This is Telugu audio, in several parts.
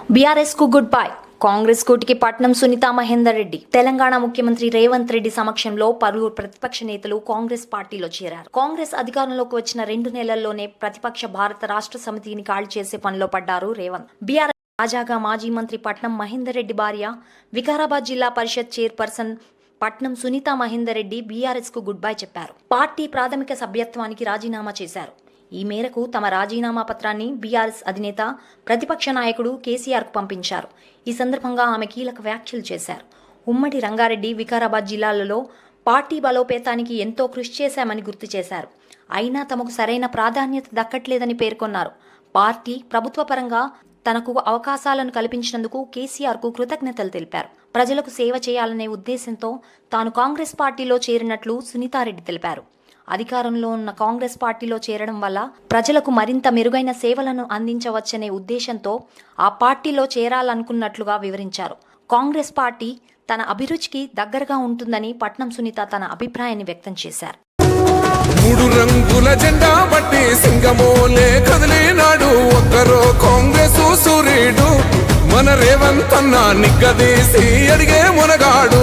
బీఆర్ఎస్కు గుడ్ బై కాంగ్రెస్ కూటికి పట్నం సునీత మహేందర్ రెడ్డి. తెలంగాణ ముఖ్యమంత్రి రేవంత్ రెడ్డి సమక్షంలో పలువురు ప్రతిపక్ష నేతలు కాంగ్రెస్ పార్టీలో చేరారు. కాంగ్రెస్ అధికారంలోకి వచ్చిన రెండు నెలల్లోనే ప్రతిపక్ష భారత రాష్ట్ర సమితిని ఖాళీ చేసే పనిలో పడ్డారు రేవంత్. బీఆర్ఎస్ తాజాగా మాజీ మంత్రి పట్నం మహేందర్ రెడ్డి భార్య వికారాబాద్ జిల్లా పరిషత్ చైర్పర్సన్ పట్నం సునీత మహేందర్ రెడ్డి బీఆర్ఎస్కు గుడ్ బై చెప్పారు. పార్టీ ప్రాథమిక సభ్యత్వానికి రాజీనామా చేశారు. ఈ మేరకు తమ రాజీనామా పత్రాన్ని బీఆర్ఎస్ అధినేత ప్రతిపక్ష నాయకుడు కేసీఆర్కు పంపించారు. ఈ సందర్భంగా ఆమె కీలక వ్యాఖ్యలు చేశారు. ఉమ్మడి రంగారెడ్డి వికారాబాద్ జిల్లాలలో పార్టీ బలోపేతానికి ఎంతో కృషి చేశామని గుర్తు చేశారు. అయినా తమకు సరైన ప్రాధాన్యత దక్కట్లేదని పేర్కొన్నారు. పార్టీ ప్రభుత్వ పరంగా తనకు అవకాశాలను కల్పించినందుకు కేసీఆర్కు కృతజ్ఞతలు తెలిపారు. ప్రజలకు సేవ చేయాలనే ఉద్దేశంతో తాను కాంగ్రెస్ పార్టీలో చేరినట్లు సునీతారెడ్డి తెలిపారు. అధికారంలో ఉన్న కాంగ్రెస్ పార్టీలో చేరడం వల్ల ప్రజలకు మరింత మెరుగైన సేవలను అందించవచ్చనే ఉద్దేశంతో ఆ పార్టీలో చేరాలనుకున్నట్లుగా వివరించారు. కాంగ్రెస్ పార్టీ తన అభిరుచికి దగ్గరగా ఉంటుందని పట్నం సునీత తన అభిప్రాయాన్ని వ్యక్తం చేశారు. మూడు రంగుల జెండా బట్టి సింగమోలే కదిలినాడు. ఒక్కరో కాంగ్రెస్ సూర్యుడు మన రేవంత్ అన్న నిగ్గదీసి అడిగే మునగాడు.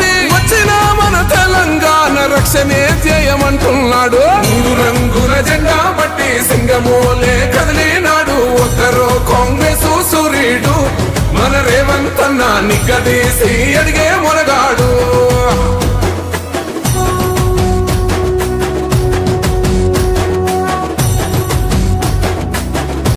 వచ్చిన మన తెలంగాణ రక్షణే చేయమంటున్నాడు మూడు రంగుల జెండా బట్టి సింగమోలే కదిలినాడు. ఒక్కరో కాంగ్రెస్ సూర్యుడు మన రేవంత్ అన్న నిగ్గదీసి అడిగే